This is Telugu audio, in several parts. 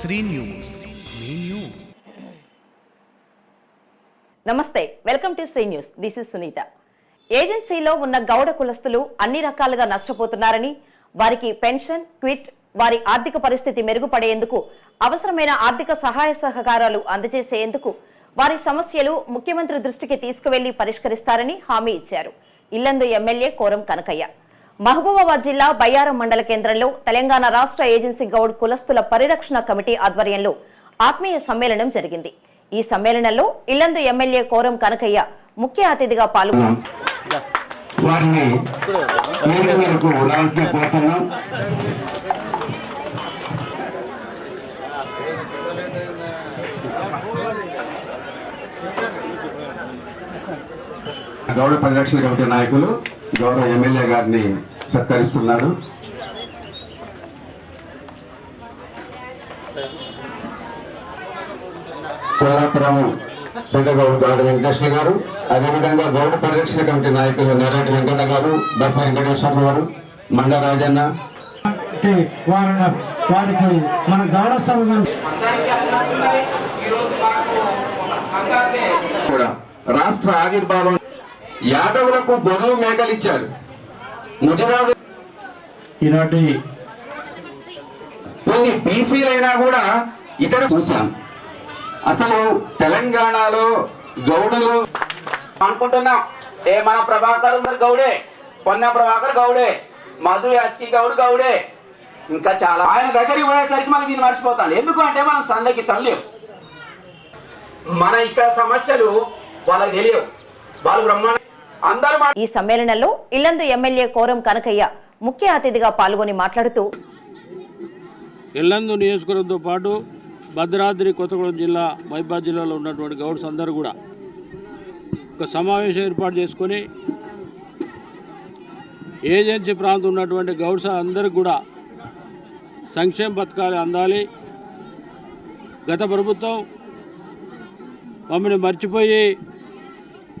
శ్రీ న్యూస్. మీ న్యూస్. నమస్తే welcome to Sri news. This is Sunitha. ఏజెన్సీలో ఉన్న గౌడ కులస్తులు అన్ని రకాలుగా నష్టపోతున్నారని వారికి పెన్షన్ క్విట్ వారి ఆర్థిక పరిస్థితి మెరుగుపడేందుకు అవసరమైన ఆర్థిక సహాయ సహకారాలు అందజేసేందుకు వారి సమస్యలు ముఖ్యమంత్రి దృష్టికి తీసుకువెళ్ళి పరిష్కరిస్తారని హామీ ఇచ్చారు. ఇల్లందు ఎమ్మెల్యే కోరం కనకయ్య. మహబూబాబాద్ జిల్లా బయ్యారం మండల కేంద్రంలో తెలంగాణ రాష్ట్ర ఏజెన్సీ గౌడ్ కులస్తుల పరిరక్షణ కమిటీ ఆధ్వర్యంలో ఆత్మీయ సమ్మేళనం జరిగింది. ఈ సమ్మేళనంలో ఇల్లందు ఎమ్మెల్యే కోరం కనకయ్య ముఖ్య అతిథిగా పాల్గొన్నారు. గౌడ పరిరక్షణ కమిటీ నాయకులు గౌరవ ఎమ్మెల్యే గారిని సత్కరిస్తున్నారు కోలాపురం పెద్దగౌడ్ గౌడ వెంకటేశ్వర గారు అదేవిధంగా గౌడ పరిరక్షణ కమిటీ నాయకులు నెరటి వెంకట గారు బస వెంకటేశ్వర గారు మండ రాజన్న. వారికి మన గౌడ కూడా రాష్ట్ర ఆవిర్భావం యాదవులకు గొర్రెలు మేకలు ఇచ్చారు ముదిరాజు ఈనాటి కొన్ని బీసీలైనా కూడా ఇతర చూశాం. అసలు తెలంగాణలో గౌడులు అనుకుంటున్నాం. ఏ మన ప్రభాకర్ గౌడే? పొన్న ప్రభాకర్ గౌడే. మధు యాస్కి గౌడ్ గౌడే. ఇంకా చాలా ఆయన దగ్గరికి పోయేసరికి మనకి ఇది మర్చిపోతాను ఎందుకు అంటే మనం సన్నకి తనలేవు మన ఇక్కడ సమస్యలు వాళ్ళకి తెలియవు. వాళ్ళు బ్రహ్మాండ ఈ సమ్మేళనంలో ఇల్లందు ఎమ్మెల్యే కోరం కనకయ్య ముఖ్య అతిథిగా పాల్గొని మాట్లాడుతూ ఎల్లందు నియోజకవర్గంతో పాటు భద్రాద్రి కొత్తగూడెం జిల్లా మైబాద్ జిల్లాలో ఉన్నటువంటి గౌడ్స్ అందరూ కూడా ఒక సమావేశం ఏర్పాటు చేసుకొని ఏజెన్సీ ప్రాంతం ఉన్నటువంటి గౌడ్స్ అందరికి కూడా సంక్షేమ పథకాలు అందాలి. గత ప్రభుత్వం మమ్మల్ని మర్చిపోయి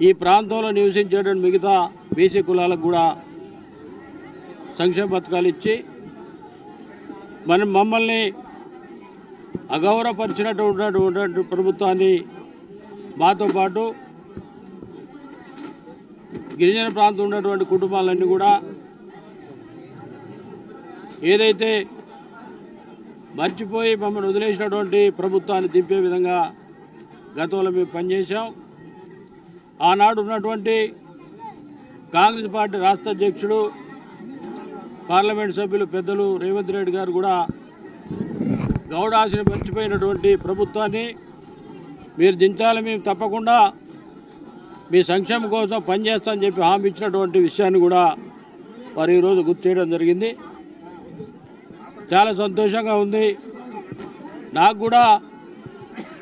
ఈ ప్రాంతంలో నివసించేటువంటి మిగతా బీసీ కులాలకు కూడా సంక్షేమ పథకాలు ఇచ్చి మనం మమ్మల్ని అగౌరవపరిచినటువంటి ప్రభుత్వాన్ని మాతో పాటు గిరిజన ప్రాంతం ఉన్నటువంటి కుటుంబాలన్నీ కూడా ఏదైతే మర్చిపోయి మమ్మల్ని వదిలేసినటువంటి ప్రభుత్వాన్ని దింపే విధంగా గతంలో మేము పనిచేసాం ఆనాడు ఉన్నటువంటి కాంగ్రెస్ పార్టీ రాష్ట్ర అధ్యక్షుడు పార్లమెంట్ సభ్యులు పెద్దలు రేవంత్ రెడ్డి గారు కూడా గౌడ మర్చిపోయినటువంటి ప్రభుత్వాన్ని మీరు దించాలి మేము తప్పకుండా మీ సంక్షేమం కోసం పనిచేస్తామని చెప్పి హామీ ఇచ్చినటువంటి విషయాన్ని కూడా వారు ఈరోజు గుర్తు చేయడం జరిగింది. చాలా సంతోషంగా ఉంది. నాకు కూడా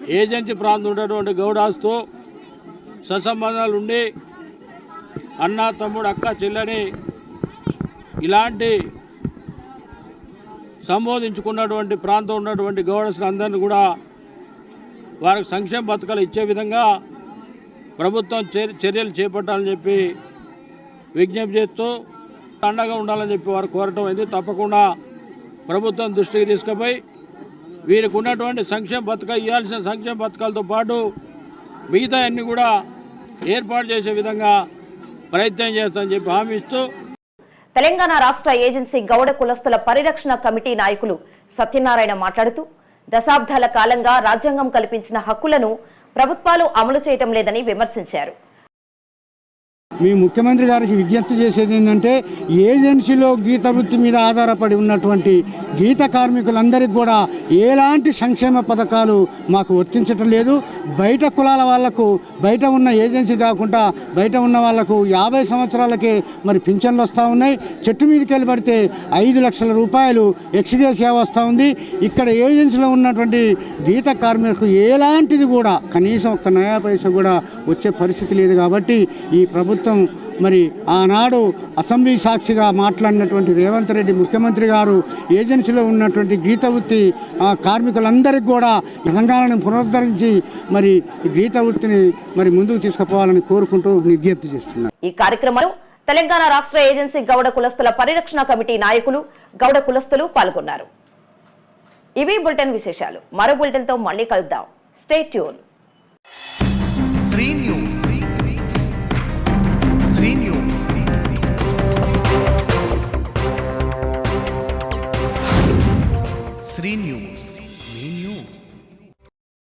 ఏజెన్సీ ప్రాంతం ఉన్నటువంటి గౌడాస్తో సత్సంబంధాలు ఉండి అన్న తమ్ముడు అక్క చెల్లని ఇలాంటి సంబోధించుకున్నటువంటి ప్రాంతం ఉన్నటువంటి గౌడస్ని అందరినీ కూడా వారికి సంక్షేమ పథకాలు ఇచ్చే విధంగా ప్రభుత్వం చర్యలు చేపట్టాలని చెప్పి విజ్ఞప్తి చేస్తూ అండగా ఉండాలని చెప్పి వారు కోరటం అయింది. తప్పకుండా ప్రభుత్వం దృష్టికి తీసుకుపోయి వీరికి ఉన్నటువంటి సంక్షేమ పథకాలు ఇవ్వాల్సిన సంక్షేమ పథకాలతో పాటు మిగతా అన్ని కూడా ఏర్పాటు చేసే విధంగా ప్రయత్నం చేస్తామని చెప్పి హామీ ఇస్తూ తెలంగాణ రాష్ట్ర ఏజెన్సీ గౌడ కులస్తుల పరిరక్షణ కమిటీ నాయకులు సత్యనారాయణ మాట్లాడుతూ దశాబ్దాల కాలంగా రాజ్యాంగం కల్పించిన హక్కులను ప్రభుత్వాలు అమలు చేయటం లేదని విమర్శించారు. మీ ముఖ్యమంత్రి గారికి విజ్ఞప్తి చేసేది ఏంటంటే ఏజెన్సీలో గీత వృత్తి మీద ఆధారపడి ఉన్నటువంటి గీత కార్మికులందరికీ కూడా ఎలాంటి సంక్షేమ పథకాలు మాకు వర్తించటం లేదు. బయట కులాల వాళ్ళకు బయట ఉన్న ఏజెన్సీ కాకుండా బయట ఉన్న వాళ్ళకు యాభై సంవత్సరాలకే మరి పింఛన్లు వస్తూ ఉన్నాయి. చెట్టు మీదకి వెళ్ళి పడితే ఐదు లక్షల రూపాయలు ఎక్స్గ్రేసియా వస్తూ ఉంది. ఇక్కడ ఏజెన్సీలో ఉన్నటువంటి గీత కార్మికులకు ఎలాంటిది కూడా కనీసం ఒక్క నయా పైస కూడా వచ్చే పరిస్థితి లేదు కాబట్టి ఈ ప్రభుత్వం మరి ఆనాడు అసెంబ్లీ సాక్షిగా మాట్లాడినటువంటి రేవంత్ రెడ్డి ముఖ్యమంత్రి గారు ఏజెన్సీలో ఉన్నటువంటి గీత వృత్తి ఆ, కార్మికులందరికీ కూడా సంఘాలను పునరుద్ధరించి మరి ఈ గీత వృత్తిని మరి ముందుకు తీసుకుపోవాలని కోరుకుంటూ విజ్ఞప్తి చేస్తున్నారు. ఈ కార్యక్రమంలో తెలంగాణ రాష్ట్ర ఏజెన్సీ గౌడ కులస్తుల పరిరక్షణ కమిటీ నాయకులు గౌడ కులస్తులు పాల్గొన్నారు. ఇవి బులెటిన్ విశేషాలు. మరో బులెటిన్తో మళ్ళీ కలుద్దాం. Stay tune Three News.